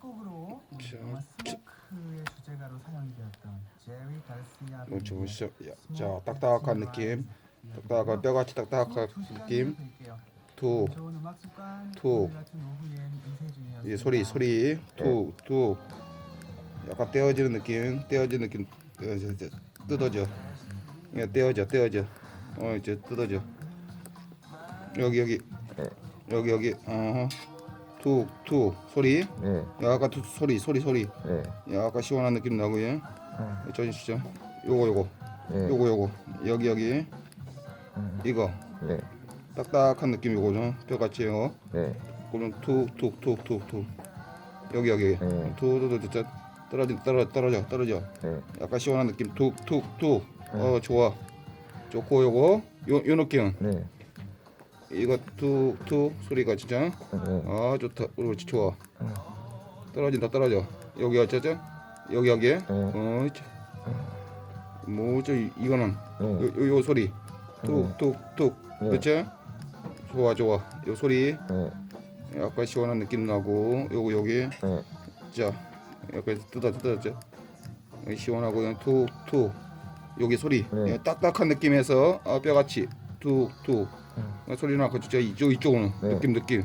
끝곡으로 영화 스모크의 주제가로 사용이 되었던 제리 가르시아 이거 좋으시죠? 야, 자, 딱딱한 느낌, 딱딱한 뼈같이 두 딱딱한 느낌. 툭, 툭. 이 소리 소리, 툭, 툭, 약간 떼어지는 느낌, 떼어지는 느낌, 뜯어져, 야, 떼어져, 떼어져, 어 이제 뜯어져. 여기 여기, 여기 여기, 어, 툭, 툭 소리, 네, 약간 툭 소리, 소리 소리, 네, 약간 시원한 느낌 나고요. 저 진짜, 요거 요거, 네, 요거 요거, 여기 여기, 이거. 네, 딱딱한 느낌 이거죠. 뼈같이 이거 네, 그럼 툭툭툭툭툭. 여기 여기. 네. 툭툭툭 떨어진 떨어 떨어져 떨어져. 네, 약간 시원한 느낌. 툭툭툭. 어 좋아. 좋고 요거. 요, 요 느낌. 네, 이거 툭툭 소리가 진짜? 네, 아 좋다. 그렇지 좋아. 떨어진다 떨어져. 여기 어쩌죠 여기 여기? 어 뭐죠 이거는? 요, 요, 요 소리. 툭툭툭. 네. 그렇지 좋아 좋아. 요 소리. 네, 약간 시원한 느낌 나고 요거 여기. 네, 자 약간 뜯어 뜯어져 시원하고 그냥 툭툭. 여기 소리. 네. 예, 딱딱한 느낌에서 아, 뼈같이. 툭툭. 어, 소리 나고 진짜 이쪽 이쪽은 네. 느낌 느낌.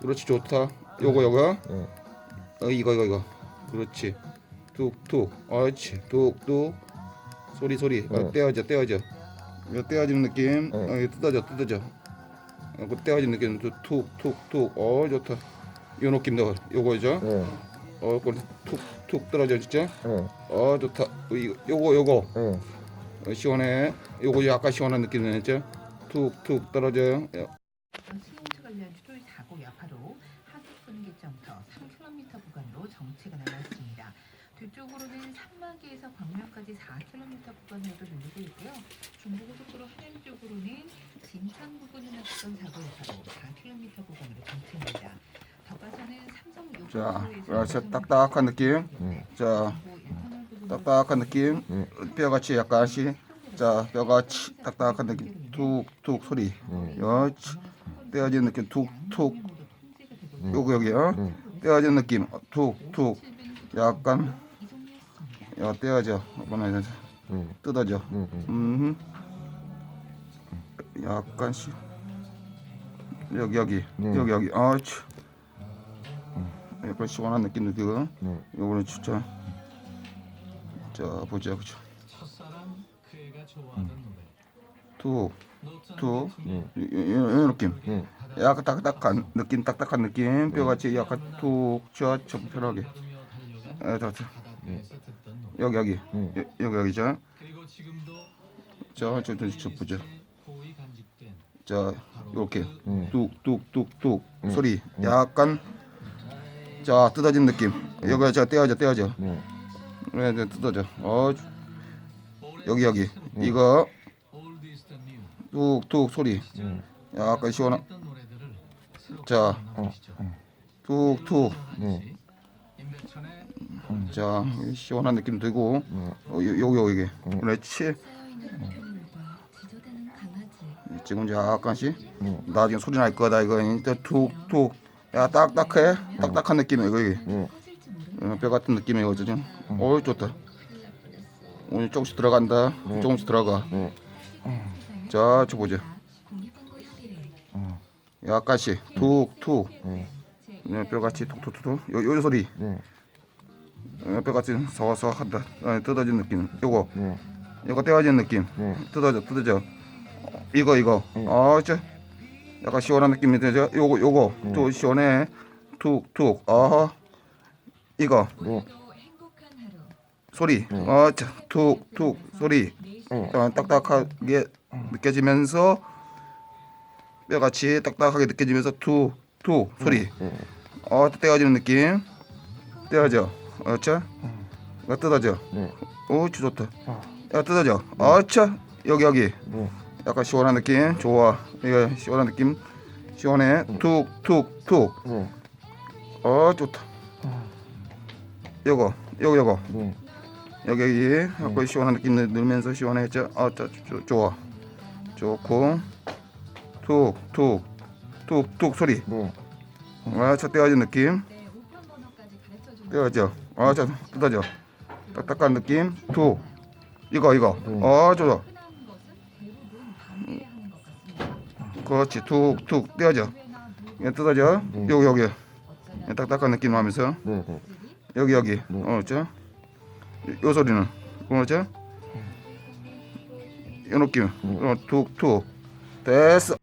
그렇지 좋다. 요거 요거. 네, 어 이거 이거 이거. 그렇지. 툭툭. 옳지. 툭툭. 소리 소리. 어, 네. 떼어져 떼어져. 요 떼어지는 느낌. 네. 어, 이거 뜯어져 뜯어져. 어, 그 떼어지는 느낌. 툭툭툭 어 좋다. 요 느낌도 요거죠 네, 어 그래 툭툭 떨어져 진짜? 네, 어 좋다. 어, 이거 요거 요거. 네, 어, 시원해. 요거 약간 시원한 느낌 나죠 툭툭 떨어져요 수용차 관련 추돌 사고 여파로 하급 분기점터 3km 구간으로 정체가 나왔습니다. 뒤쪽으로는 산마기에서 광명까지 4km 구간으로 늘리고 있고요. 중부고속도로 하남 쪽으로는 진천 부근에 났던 사고 여파로 4km 구간으로 정체입니다. 더 가서는 삼성 자 요금소에서 그래서 딱딱한 느낌 네, 자 딱딱한 느낌 네. 뼈같이 약간씩 자 뼈같이 딱딱한 느낌 툭툭 소리. 여치 떼어지는 느낌. 툭툭. 요거 여기요 네, 떼어지는 느낌. 툭툭. 약간 야 떼어져. 이번에 네, 뜯어져. 네, 네, 음 약간씩 여기 여기. 네. 여기 여기. 아치. 약간 시원한 느낌 느끼고 네, 요거는 진짜 자 보자 그죠 첫사랑 그 애가 좋아하던 노래 툭툭 네, 이, 이, 이 느낌. 네, 약간 딱딱한 느낌 딱딱한 느낌. 뼈같이 약간 툭저 좀 편하게. 에, 자, 자. 바닷가에서 듣던 노래 여기 여기. 네. 여- 여기 여기 자. 자, 저, 저, 저 보자. 자 이렇게. 네. 뚝뚝뚝뚝. 소리. 약간 자 뜯어진 느낌. 여기 저 떼어져 떼어져 네, 네, 네 뜯어져 어 여기 여기. 이거 뚝뚝 소리. 네, 약간 시원한. 자. 만나보시죠. 툭툭 네, 임백천의 자 시원한 느낌 들고. 네, 어, 요- 여기 여기 그렇지. 지저대는 강아지 지금 약간씩 네, 나중에 소리 날 거다 이거. 툭툭. 야 딱딱해. 딱딱한 느낌이야 이거 여기 네, 어, 뼈 같은 느낌이에요 어쩌죠? 어 좋다. 오늘 조금씩 들어간다. 조금씩 들어가. 네, 자, 저 보자. 협의회 약간씩 툭툭. 네, 네, 뼈같이 툭툭툭. 요, 요 소리. 네, 어, 뼈같이 서서한다. 어, 뜯어진 느낌. 요거. 네, 요거 떼어진 느낌. 네. 뜯어져, 뜯어져. 이거, 이거. 아, 저. 약간 시원한 느낌이 되죠? 요거, 요거. 또 시원해. 툭툭. 아하. 이거. 네, 소리. 아, 자. 툭툭. 소리. 어, 딱딱하게 느껴지면서 뼈같이 딱딱하게 느껴지면서 툭툭 소리. 어, 떼어지는 느낌. 떼어져. 어차. 이거 뜯어져. 네, 오, 좋다. 야, 뜯어져. 어차. 여기 여기. 네, 약간 시원한 느낌. 좋아. 이거 시원한 느낌. 시원해. 툭툭툭. 네, 어, 좋다. 요거. 요거 요거. 네, 여기 여기. 약간 시원한 느낌 늘- 늘면서 시원해져. 아, 저, 저, 좋아. 좋고. 툭툭. 툭툭 소리. 네. 아저 떼어진 느낌. 네, 우편 번호까지 가르쳐 주는 떼어져. 아저 뜯어져. 딱딱한 느낌. 툭. 이거 이거. 네. 어 좋아. 그렇지. 툭툭 떼어져. 얘 뜯어져. 네. 여기 여기. 딱딱한 느낌 네, 네. 들이 여기 여기. 네. 어 그렇죠 요 소리는. 그렇죠 요 느낌. 어 툭툭. 됐어